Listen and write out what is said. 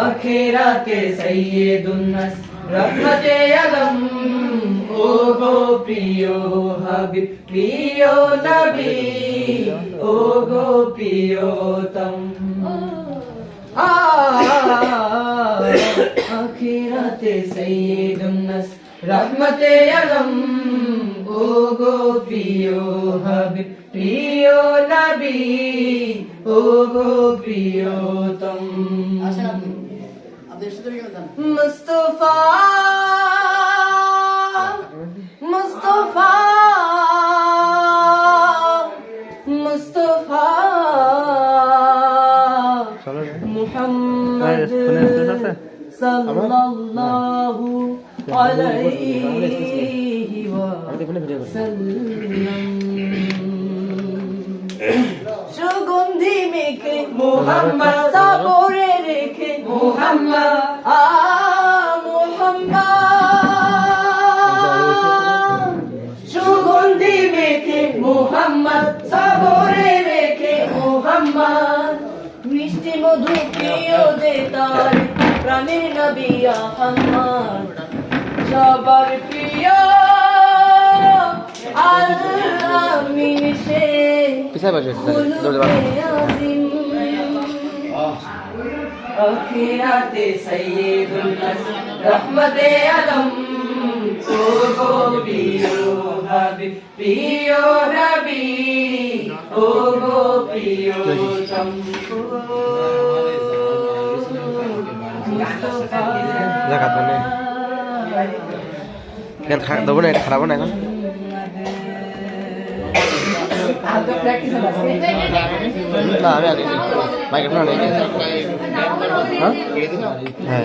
আখিরাতে সৈয়দুন্নাস রহমতে আলম ও গো প্রিয় হাবিব প্রিয় নবী ও গো প্রিয়তম আখিরাতে সৈয়দুন্নাস রহমতে আলম। ও গো প্রিয় হাবিব প্রিয় নবী ও গো প্রিয়তম। মুস্তফা মুস্তফা মুস্তফা। মুহাম্মদ সাল্লাল্লাহু আলাইহি। সুগন্ধি মেখে মোহাম্মদ সাবরে রেখে মোহাম্মদ আ মোহাম্মদ সুগন্ধি মেখে মোহাম্মদ সাবরে রেখে মোহাম্মদ মিষ্টি মধু প্রিয় যে তার প্রাণের নবী আহম্মদ সবার প্রিয় আল্লামিন সে পিছায় বসে। আখিরাতে সৈয়দুল নাস রহমতে আলম ও গো প্রিয় হাবিব প্রিয় নবী ও গো প্রিয় দেখ হাত মানে। কেন দেবো না? খারাপ না এখন না আমি আগে মাইক্রোফোন হ্যাঁ